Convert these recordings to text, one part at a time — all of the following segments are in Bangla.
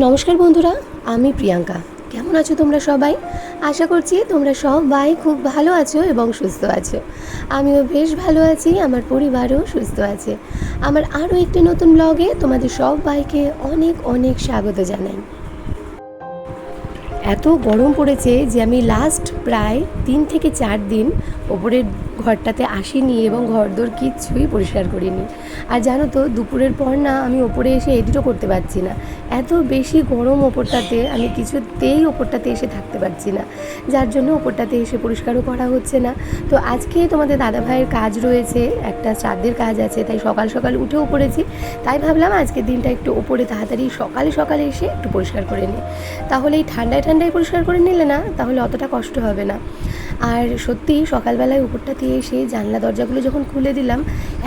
নমস্কার বন্ধুরা, আমি প্রিয়াঙ্কা। কেমন আছো তোমরা সবাই? আশা করছি তোমরা সবাই খুব ভালো আছো এবং সুস্থ আছো। আমিও বেশ ভালো আছি, আমার পরিবারও সুস্থ আছে। আমার আরও একটি নতুন ব্লগে তোমাদের সবাইকে অনেক অনেক স্বাগত জানাই। এত গরম পড়েছে যে আমি লাস্ট প্রায় তিন থেকে চার দিন ওপরের ঘরটাতে আসিনি এবং ঘরদোর কিচ্ছুই পরিষ্কার করিনি। আর জানো তো, দুপুরের পর না আমি ওপরে এসে এডিটও করতে পারছি না। এত বেশি গরম ওপরটাতে আমি কিছুতেই ওপরটাতে এসে থাকতে পারছি না। যার জন্য ওপরটাতে এসে পরিষ্কারও করা হচ্ছে না। তো আজকে তোমাদের দাদা ভাইয়ের কাজ রয়েছে, একটা শ্রাদ্ধের কাজ আছে, তাই সকাল সকাল উঠেও পড়েছি। তাই ভাবলাম আজকের দিনটা একটু ওপরে তাড়াতাড়ি সকালে সকালে এসে একটু পরিষ্কার করে নিই। তাহলে এই ঠান্ডায় ঠান্ডায় পরিষ্কার করে নিলে না, তাহলে অতটা কষ্ট হবে না। আর সত্যি সকালবেলায় উপরটা দিয়ে এসে জানলা দরজাগুলো যখন খুলে দিলাম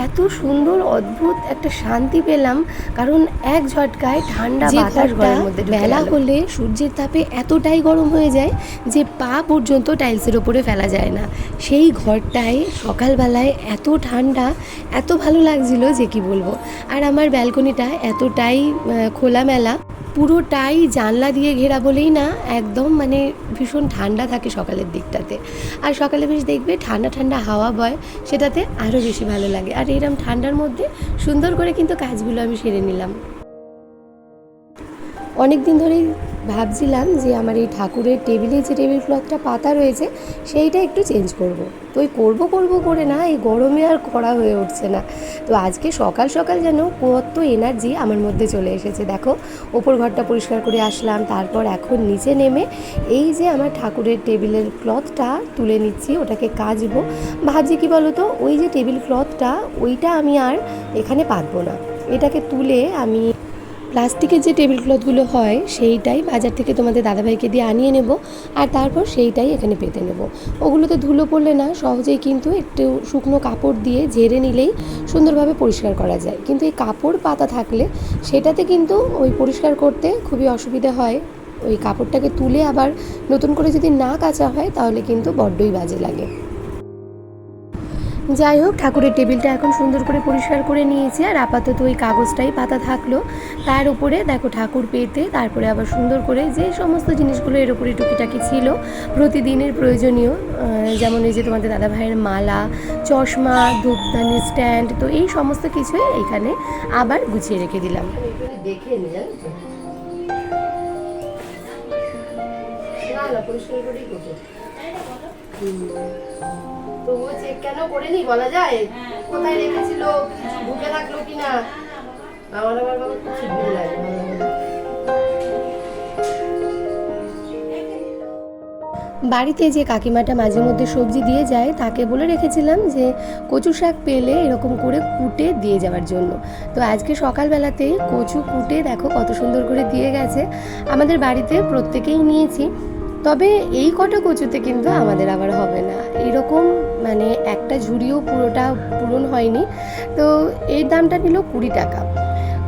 এত সুন্দর অদ্ভুত একটা শান্তি পেলাম। কারণ এক ঝটকায় ঠান্ডা বাতাস ঘরের মধ্যে বেলা হলে সূর্যের তাপে এতটাই গরম হয়ে যায় যে পা পর্যন্ত টাইলসের ওপরে ফেলা যায় না। সেই ঘরটায় সকালবেলায় এত ঠান্ডা এত ভালো লাগছিল যে কি বলব। আর আমার ব্যালকনিটা এতটাই খোলামেলা। পুরোটাই জানলা দিয়ে ঘেরা বলেই না একদম মানে ভীষণ ঠান্ডা থাকে সকালের দিকটাতে। আর সকালে বেশ দেখবে ঠান্ডা ঠান্ডা হাওয়া বয়, সেটাতে আরও বেশি ভালো লাগে। আর এরম ঠান্ডার মধ্যে সুন্দর করে কিন্তু কাজগুলো আমি সেরে নিলাম। অনেক দিন ধরেই ভাবছিলাম যে আমার এই ঠাকুরের টেবিলে যে টেবিল ক্লথটা পাতা রয়েছে, সেইটা একটু চেঞ্জ করব। তো ওই করব করব করে না, এই গরমে আর করা হয়ে উঠছে না। তো আজকে সকাল সকাল যেন কত এনার্জি আমার মধ্যে চলে এসেছে। দেখো, ওপর ঘরটা পরিষ্কার করে আসলাম, তারপর এখন নিচে নেমে এই যে আমার ঠাকুরের টেবিলের ক্লথটা তুলে নিচ্ছি, ওটাকে কাচবো। ভাবছি কি বলো তো ওই যে টেবিল ক্লথটা, ওইটা আমি আর এখানে পাতবো না। এটাকে তুলে আমি প্লাস্টিকের যে টেবিল ক্লথগুলো হয়, সেইটাই বাজার থেকে তোমাদের দাদাভাইকে দিয়ে আনিয়ে নেব আর তারপর সেইটাই এখানে পেতে নেব। ওগুলোতে ধুলো পড়লে না, সহজেই কিন্তু একটু শুকনো কাপড় দিয়ে ঝেড়ে নিলেই সুন্দরভাবে পরিষ্কার করা যায়। কিন্তু এই কাপড় পাতা থাকলে সেটাতে কিন্তু ওই পরিষ্কার করতে খুবই অসুবিধা হয়। ওই কাপড়টাকে তুলে আবার নতুন করে যদি না কাচা হয়, তাহলে কিন্তু বড্ডই বাজে লাগে। যাই হোক, ঠাকুরের টেবিলটা এখন সুন্দর করে পরিষ্কার করে নিয়েছি, আর আপাতত ওই কাগজটাই পাতা থাকল। তার উপরে দেখো ঠাকুর পেতে, তারপরে আবার সুন্দর করে যে সমস্ত জিনিসগুলো এর উপরে টুকিটাকি ছিল, প্রতিদিনের প্রয়োজনীয় যেমন এই যে তোমাদের দাদা ভাইয়ের মালা, চশমা, ধূপদানি স্ট্যান্ড, তো এই সমস্ত কিছুই এখানে আবার গুছিয়ে রেখে দিলাম। দেখে। চেক কেন করেনি বলা যায়? কোথায় রেখেছিল? কিছু থাকল কিনা? আমার আবার বাবা ভুল লাগে। বাড়িতে যে কাকিমাটা মাঝে মধ্যে সবজি দিয়ে যায়, তাকে বলে রেখেছিলাম যে কচু শাক পেলে এরকম করে কুটে দিয়ে যাওয়ার জন্য। তো আজকে সকালবেলাতে কচু কুটে দেখো কত সুন্দর করে দিয়ে গেছে। আমাদের বাড়িতে প্রত্যেকেই নিয়েছি। তবে এই কটা কচুতে কিন্তু আমাদের আবার হবে না। এরকম মানে একটা ঝুড়িও পুরোটা পূরণ হয়নি। তো এর দামটা নিল কুড়ি টাকা।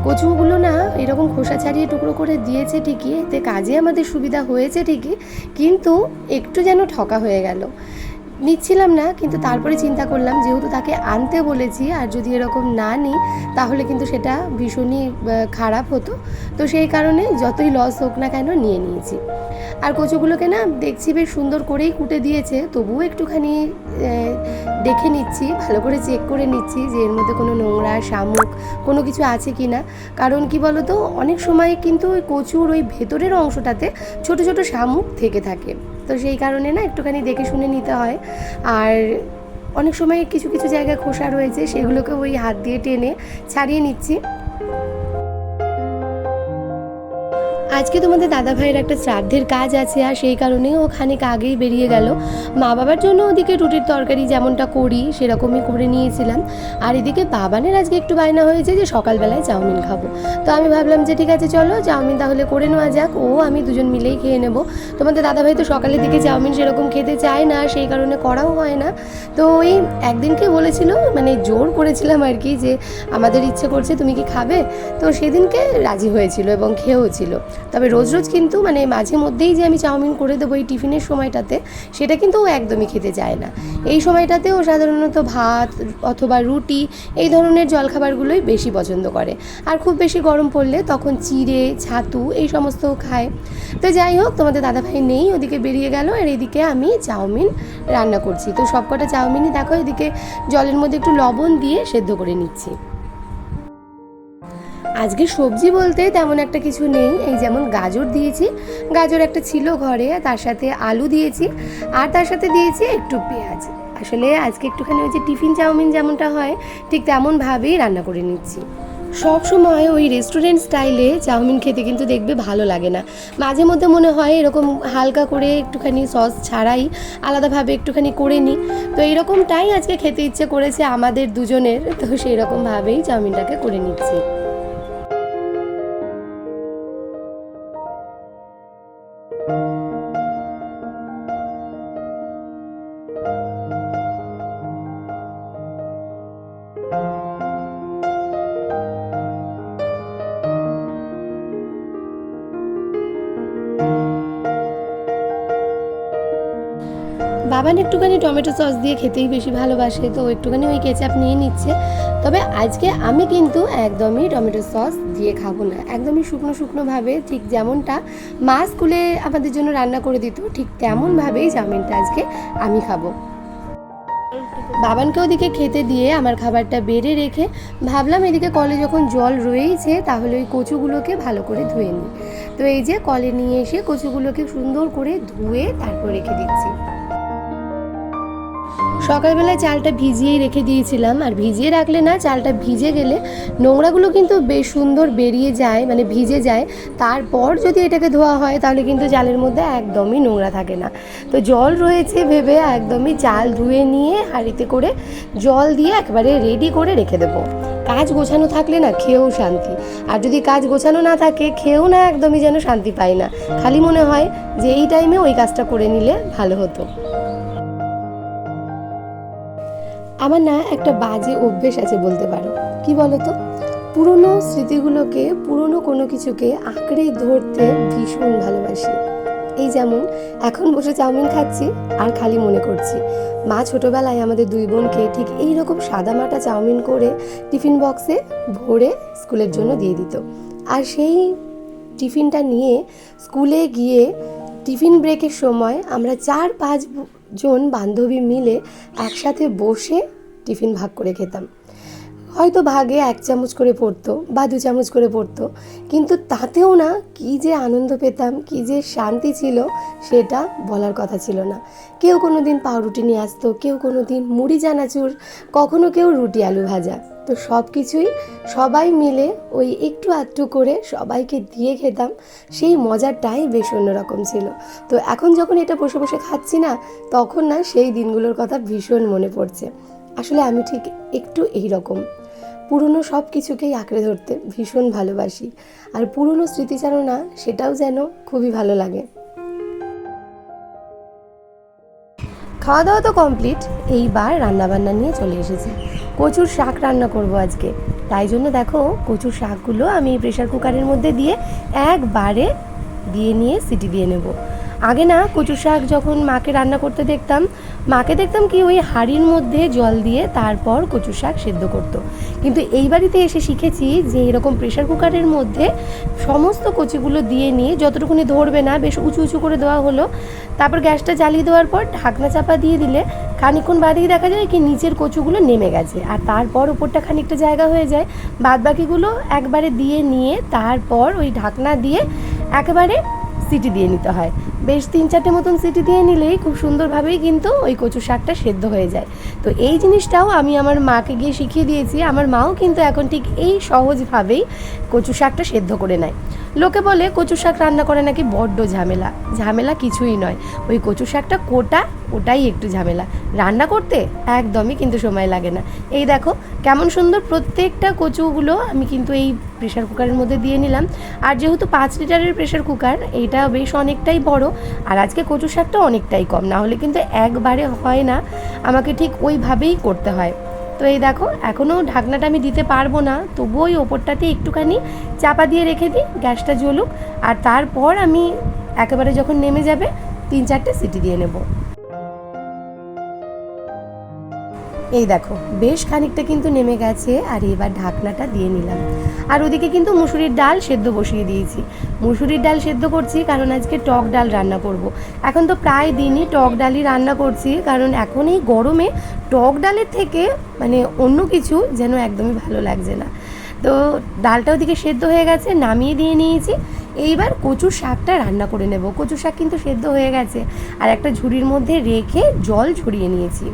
কচুগুলো না এরকম খোসা ছাড়িয়ে টুকরো করে দিয়েছে ঠিকই, এতে কাজে আমাদের সুবিধা হয়েছে ঠিকই, কিন্তু একটু যেন ঠকা হয়ে গেল। নিচ্ছিলাম না, কিন্তু তারপরে চিন্তা করলাম যেহেতু তাকে আনতে বলেছি আর যদি এরকম না নিই, তাহলে কিন্তু সেটা ভীষণই খারাপ হতো। তো সেই কারণে যতই লস হোক না কেন নিয়ে নিয়েছি। আর কচুগুলোকে না দেখছি বেশ সুন্দর করেই কুটে দিয়েছে, তবুও একটুখানি দেখে নিচ্ছি, ভালো করে চেক করে নিচ্ছি যে এর মধ্যে কোনো নোংরা, শামুক, কোনো কিছু আছে কি না কারণ কি বলতো, অনেক সময় কিন্তু ওই কচুর ওই ভেতরের অংশটাতে ছোট ছোট শামুক থেকে থাকে। তো সেই কারণে না একটুখানি দেখে শুনে নিতে হয়। আর অনেক সময় কিছু কিছু জায়গায় খোসা রয়েছে, সেগুলোকে ওই হাত দিয়ে টেনে ছাড়িয়ে নিচ্ছি। আজকে তোমাদের দাদা ভাইয়ের একটা শ্রাদ্ধের কাজ আছে আর সেই কারণে ও খানিক আগেই বেরিয়ে গেল। মা বাবার জন্য ওদিকে রুটির তরকারি যেমনটা করি, সেরকমই করে নিয়েছিলাম। আর এদিকে বাবানের আজকে একটু বায়না হয়েছে যে সকালবেলায় চাউমিন খাব। তো আমি ভাবলাম যে ঠিক আছে চলো, চাউমিন তাহলে করে নেওয়া যাক, ও আমি দুজন মিলেই খেয়ে নেব। তোমাদের দাদা ভাই তো সকালের দিকে চাউমিন সেরকম খেতে চায় না সেই কারণে করাও হয় না। তো ওই একদিনকে বলেছিল মানে জোর করেছিলাম আর কি যে, আমাদের ইচ্ছে করছে তুমি কি খাবে? তো সেদিনকে রাজি হয়েছিল এবং খেয়েও ছিল। তবে রোজ রোজ কিন্তু মানে মাঝে মধ্যেই যে আমি চাউমিন করে দেবো এই টিফিনের সময়টাতে, সেটা কিন্তু ও একদমই খেতে চায় না। এই সময়টাতে ও সাধারণত ভাত অথবা রুটি এই ধরনের জলখাবারগুলোই বেশি পছন্দ করে। আর খুব বেশি গরম পড়লে তখন চিড়ে, ছাতু এই সমস্ত খায়। তো যাই হোক, তোমাদের দাদাভাই নেই, ওদিকে বেরিয়ে গেল আর এদিকে আমি চাউমিন রান্না করছি। তো সবকটা চাউমিনই দেখো, এদিকে জলের মধ্যে একটু লবণ দিয়ে সেদ্ধ করে নিচ্ছি। আজকে সবজি বলতে তেমন একটা কিছু নেই। এই যেমন গাজর দিয়েছি, গাজর একটা ছিল ঘরে, তার সাথে আলু দিয়েছি, আর তার সাথে দিয়েছি একটু পেঁয়াজ। আসলে আজকে একটুখানি ওই যে টিফিন চাউমিন যেমনটা হয়, ঠিক তেমনভাবেই রান্না করে নিচ্ছি। সব সময় ওই রেস্টুরেন্ট স্টাইলে চাউমিন খেতে কিন্তু দেখবে ভালো লাগে না। মাঝে মধ্যে মনে হয় এরকম হালকা করে একটুখানি সস ছাড়াই আলাদাভাবে একটুখানি করে নিই। তো এইরকমটাই আজকে খেতে ইচ্ছে করেছে আমাদের দুজনের, তো সেই রকমভাবেই চাউমিনটাকে করে নিচ্ছি। বাবান একটুখানি টমেটো সস দিয়ে খেতেই বেশি ভালোবাসে, তো একটুখানি ওই কেচাপ নিয়ে নিচ্ছে। তবে আজকে আমি কিন্তু একদমই টমেটো সস দিয়ে খাব না। একদমই শুকনো শুকনোভাবে ঠিক যেমনটা মা স্কুলে আমাদের জন্য রান্না করে দিত, ঠিক তেমনভাবেই চাউমিনটা আজকে আমি খাব। বাবানকে ওদিকে খেতে দিয়ে আমার খাবারটা বেড়ে রেখে ভাবলাম এদিকে কলে যখন জল রয়েইছে, তাহলে ওই কচুগুলোকে ভালো করে ধুয়ে নিই। তো এই যে কলে নিয়ে এসে কচুগুলোকে সুন্দর করে ধুয়ে তারপর রেখে দিচ্ছি। সকালবেলায় চালটা ভিজিয়েই রেখে দিয়েছিলাম। আর ভিজিয়ে রাখলে না, চালটা ভিজে গেলে নোংরাগুলো কিন্তু বেশ সুন্দর বেরিয়ে যায় মানে ভিজে যায়। তারপর যদি এটাকে ধোয়া হয়, তাহলে কিন্তু চালের মধ্যে একদমই নোংরা থাকে না। তো জল রয়েছে ভেবে একদমই চাল ধুয়ে নিয়ে হাঁড়িতে করে জল দিয়ে একবারে রেডি করে রেখে দেবো। কাজ গোছানো থাকলে না খেয়েও শান্তি। আর যদি কাজ গোছানো না থাকে, খেয়েও না একদমই যেন শান্তি পাই না। খালি মনে হয় যে এই টাইমে ওই কাজটা করে নিলে ভালো হতো। আমার না একটা বাজে অভ্যেস আছে বলতে পারো। কি বলো তো পুরনো স্মৃতিগুলোকে, পুরনো কোনো কিছুকে আঁকড়ে ধরতে ভীষণ ভালোবাসি। এই যেমন, এখন বসে চাউমিন খাচ্ছি আর খালি মনে করছি। মা ছোটোবেলায় আমাদের দুই বোনকে ঠিক এই রকম সাদামাটা চাউমিন করে টিফিন বক্সে ভরে স্কুলের জন্য দিয়ে দিত। আর সেই টিফিনটা নিয়ে স্কুলে গিয়ে টিফিন ব্রেকের সময় আমরা চার পাঁচ জন বান্ধবী মিলে একসাথে বসে টিফিন ভাগ করে খেতাম। হয়তো ভাগে এক চামচ করে পড়তো বা দু চামচ করে পড়তো, কিন্তু তাতেও না কি যে আনন্দ পেতাম, কি যে শান্তি ছিল সেটা বলার কথা ছিল না। কেউ কোনো দিন পাউরুটি নিয়ে আসতো, কেউ কোনো দিন মুড়ি জানাচুর কখনো কেউ রুটি আলু ভাজা। তো সব কিছুই সবাই মিলে ওই একটু আধটু করে সবাইকে দিয়ে খেতাম। সেই মজাটাই বেশ অন্যরকম ছিল। তো এখন যখন এটা বসে বসে খাচ্ছি না, তখন না সেই দিনগুলোর কথা ভীষণ মনে পড়ছে। আসলে আমি ঠিক একটু এই রকম পুরনো সব কিছুকেই আঁকড়ে ধরতে ভীষণ ভালোবাসি। আর পুরনো স্মৃতিচারণা সেটাও যেন খুবই ভালো লাগে। খাওয়া দাওয়া তো কমপ্লিট এইবার রান্নাবান্না নিয়ে চলে এসেছি। কচুর শাক রান্না করব আজকে। তাই জন্য দেখো, কচুর শাকগুলো আমি প্রেশার কুকারের মধ্যে দিয়ে একবারে দিয়ে নিয়ে সিটি দিয়ে নেব। আগে না কচু শাক যখন মাকে রান্না করতে দেখতাম, মাকে দেখতাম কি ওই হাঁড়ির মধ্যে জল দিয়ে তারপর কচু শাক সেদ্ধ করতো। কিন্তু এই বাড়িতে এসে শিখেছি যে এরকম প্রেশার কুকারের মধ্যে সমস্ত কচিগুলো দিয়ে নিয়ে যতটুকুনি ধরবে না, বেশ উঁচু উঁচু করে দেওয়া হলো। তারপর গ্যাসটা জ্বালিয়ে দেওয়ার পর ঢাকনা চাপা দিয়ে দিলে খানিক্ষণ বাদেই দেখা যায় কি নিচের কচুগুলো নেমে গেছে। আর তারপর ওপরটা খানিকটা জায়গা হয়ে যায়। বাদ বাকিগুলো একবারে দিয়ে নিয়ে তারপর ওই ঢাকনা দিয়ে একেবারে সিটি দিয়ে নিতে হয়। বেশ তিন চারটে মতন সিটি দিয়ে নিলেই খুব সুন্দরভাবেই কিন্তু ওই কচু শাকটা সেদ্ধ হয়ে যায়। তো এই জিনিসটাও আমি আমার মাকে গিয়ে শিখিয়ে দিয়েছি। আমার মাও কিন্তু এখন ঠিক এই সহজভাবেই কচু শাকটা সেদ্ধ করে নেয়। লোকে বলে কচু শাক রান্না করে নাকি বড্ড ঝামেলা। ঝামেলা কিছুই নয়। ওই কচু শাকটা কোটা, ওটাই একটু ঝামেলা। রান্না করতে একদমই কিন্তু সময় লাগে না। এই দেখো, কেমন সুন্দর প্রত্যেকটা কচুগুলো আমি কিন্তু এই প্রেশার কুকারের মধ্যে দিয়ে নিলাম। আর যেহেতু পাঁচ লিটারের প্রেশার কুকার, এটা বেশ অনেকটাই বড়। আর আজকে কচু শাকটা অনেকটাই কম, না হলে কিন্তু একবারে হয় না, আমাকে ঠিক ওইভাবেই করতে হয়। তো এই দেখো, এখনও ঢাকনাটা আমি দিতে পারব না, তবুও ওই ওপরটাতে একটুখানি চাপা দিয়ে রেখে দিই, গ্যাসটা জ্বলুক, আর তারপর আমি একেবারে যখন নেমে যাবে, তিন চারটে সিটি দিয়ে নেব। এই দেখো, বেশ খানিকটা কিন্তু নেমে গেছে আর এবার ঢাকনাটা দিয়ে নিলাম। আর ওদিকে কিন্তু মুসুরির ডাল সেদ্ধ বসিয়ে দিয়েছি। মুসুরির ডাল সেদ্ধ করছি কারণ আজকে টক ডাল রান্না করব। এখন তো প্রায় দিনই টক ডালই রান্না করছি, কারণ এখন এই গরমে টক ডালের থেকে মানে অন্য কিছু যেন একদমই ভালো লাগছে না। তো ডালটা ওদিকে সেদ্ধ হয়ে গেছে, নামিয়ে দিয়ে নিয়েছি। এইবার কচু শাকটা রান্না করে নেব। কচু শাক কিন্তু সেদ্ধ হয়ে গেছে। আর একটা ঝুড়ির মধ্যে রেখে জল ঝরিয়ে নিয়েছি।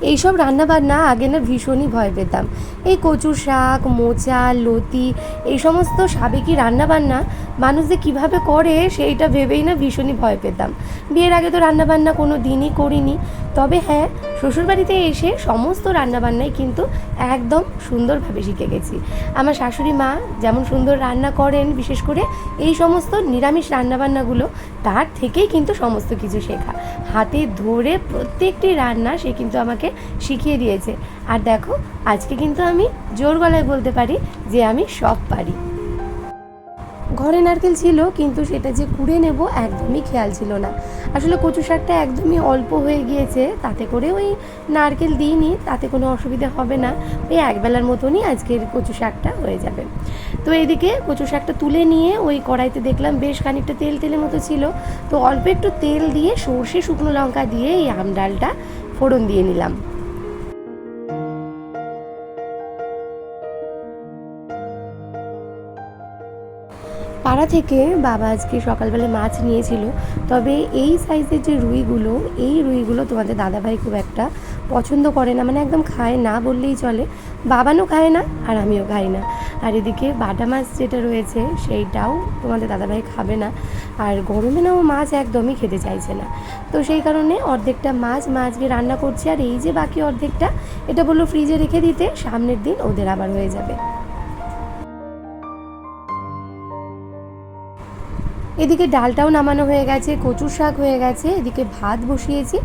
এইসব রান্নাবান্না আগে না ভীষণই ভয় পেতাম। এই কচু শাক, মোচা, লতি, এই সমস্ত সাবেকি রান্নাবান্না মানুষ যে কীভাবে করে সেইটা ভেবেই না ভীষণই ভয় পেতাম। বিয়ের আগে তো রান্নাবান্না কোনো দিনই করিনি। তবে হ্যাঁ শ্বশুরবাড়িতে এসে সমস্ত রান্নাবান্নাই কিন্তু একদম সুন্দরভাবে শিখে গেছি। আমার শাশুড়ি মা যেমন সুন্দর রান্না করেন, বিশেষ করে এই সমস্ত নিরামিষ রান্নাবান্নাগুলো, তার থেকেই কিন্তু সমস্ত কিছু শেখা। হাতে ধরে প্রত্যেকটি রান্না সে কিন্তু আমাকে শিখিয়ে দিয়েছে। আর দেখো, আজকে কিন্তু আমি জোর গলায় বলতে পারি যে আমি সব পারি। ঘরে নারকেল ছিল, কিন্তু সেটা যে কুড়ে নেব একদমই খেয়াল ছিল না। আসলে কচু শাকটা একদমই অল্প হয়ে গিয়েছে, তাতে করে ওই নারকেল দিইনি, তাতে কোনো অসুবিধা হবে না। ওই একবেলার মতনই আজকের কচু শাকটা হয়ে যাবে। তো এদিকে কচু শাকটা তুলে নিয়ে ওই কড়াইতে দেখলাম বেশ খানিকটা তেল, তেলের মতো ছিল। তো অল্প একটু তেল দিয়ে সর্ষে, শুকনো লঙ্কা দিয়ে এই আম ডালটা ফোড়ন দিয়ে নিলাম। পাড়া থেকে বাবা আজকে সকালবেলা মাছ নিয়েছিল। তবে এই সাইজের যে রুইগুলো, এই রুইগুলো তোমাদের দাদাভাই খুব একটা পছন্দ করে না। মানে একদম খায় না বললেই চলে। বাবানও খায় না আর আমিও খাই না। আর এদিকে বাটা মাছ যেটা রয়েছে, সেইটাও তোমাদের দাদাভাই খাবে না। আর গরমে না ও মাছ একদমই খেতে চাইছে না। তো সেই কারণে অর্ধেকটা মাছ মা আজকে রান্না করছে। আর এই যে বাকি অর্ধেকটা, এটা বলল ফ্রিজে রেখে দিতে, সামনের দিন ওদের আবার হয়ে যাবে। এদিকে ডালটাও নামানো হয়ে গেছে, কচুর শাক হয়ে গেছে, এদিকে ভাত বসিয়েছি।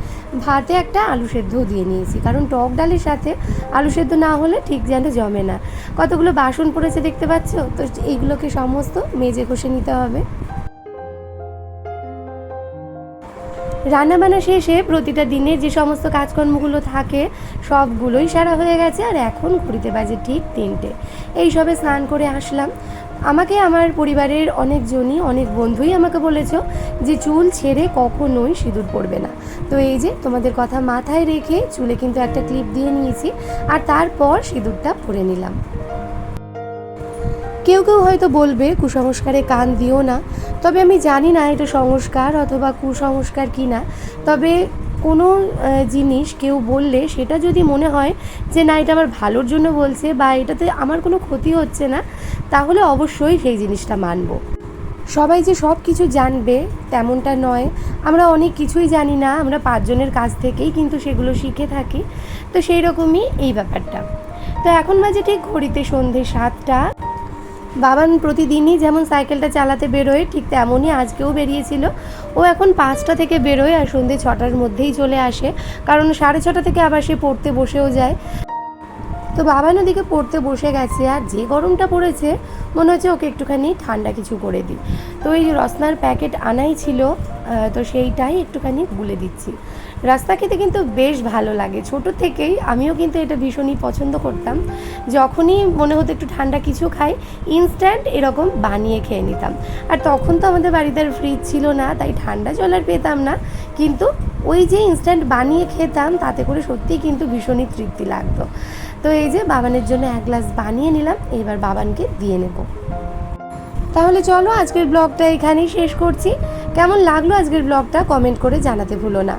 ভাতে একটা আলু সেদ্ধ দিয়ে নিয়েছি, কারণ টক ডালের সাথে আলু সেদ্ধ না হলে ঠিক যেন জমে না। কতগুলো বাসন পড়েছে দেখতে পাচ্ছ? তো এইগুলোকে সমস্ত মেজে ঘষে নিতে হবে। রান্নাবান্না শেষে প্রতিটা দিনের যে সমস্ত কাজকর্মগুলো থাকে, সবগুলোই সারা হয়ে গেছে, আর এখন ঘুরিতে বাজে ঠিক তিনটে। এই সবে স্নান করে আসলাম। আমাকে আমার পরিবারের অনেকজনই অনেক বন্ধুই আমাকে বলেছ যে চুল ছেড়ে কখনোই সিঁদুর পড়বে না। তো এই যে তোমাদের কথা মাথায় রেখে চুলে কিন্তু একটা ক্লিপ দিয়ে নিয়েছি আর তারপর সিঁদুরটা পরে নিলাম। কেউ কেউ হয়তো বলবে, কুসংস্কারে কান দিও না, তবে আমি জানি না এটা সংস্কার অথবা কুসংস্কার কি না তবে কোনো জিনিস কেউ বললে সেটা যদি মনে হয় যে না, এটা আমার ভালোর জন্য বলছে বা এটাতে আমার কোনো ক্ষতি হচ্ছে না, তাহলে অবশ্যই সেই জিনিসটা মানবো। সবাই যে সব কিছু জানবে তেমনটা নয়। আমরা অনেক কিছুই জানি না, আমরা পাঁচজনের কাছ থেকেই কিন্তু সেগুলো শিখে থাকি। তো সেই রকমই এই ব্যাপারটা। তো এখন বাজে ঠিক ঘড়িতে সন্ধে সাতটা। বাবান প্রতিদিনই যেমন সাইকেলটা চালাতে বেরোয়, ঠিক তেমনই আজকেও বেরিয়েছিল। ও এখন পাঁচটা থেকে বেরোয় আর সন্ধে ছটার মধ্যেই চলে আসে। কারণ সাড়ে ছটা থেকে আবার সে পড়তে বসেও যায়। তো বাবান নদীকে পড়তে বসে গেছে আর যে গরমটা পড়েছে, মনে হচ্ছে ওকে একটুখানি ঠান্ডা কিছু করে দিই। তো এই রসনার প্যাকেট আনাই ছিল তো সেইটাই একটুখানি গুলে দিচ্ছি। রাস্তা খেতে কিন্তু বেশ ভালো লাগে। ছোট থেকেই আমিও কিন্তু এটা ভীষণই পছন্দ করতাম। যখনই মনে হতো একটু ঠান্ডা কিছু খাই ইনস্ট্যান্ট এরকম বানিয়ে খেয়ে নিতাম। আর তখন তো আমাদের বাড়িতে আর ফ্রিজ ছিল না, তাই ঠান্ডা জল আর পেতাম না। কিন্তু ওই যে ইনস্ট্যান্ট বানিয়ে খেতাম, তাতে করে সত্যিই কিন্তু ভীষণই তৃপ্তি লাগতো। তো এই যে বাবানের জন্য এক গ্লাস বানিয়ে নিলাম, এবার বাবানকে দিয়ে নেব। তাহলে চলো আজকের ব্লগটা এখানেই শেষ করছি। কেমন লাগল আজকের ব্লগটা কমেন্ট করে জানাতে ভুলো না।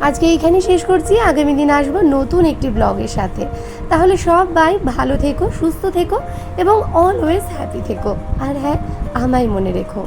আজকে এইখানেই শেষ করছি, আগামী দিন আসব নতুন একটি ব্লগের সাথে। তাহলে সবাই ভালো থেকো, সুস্থ থেকো এবং অলওয়েজ হ্যাপি থেকো। আর হ্যাঁ আমায় মনে রেখো।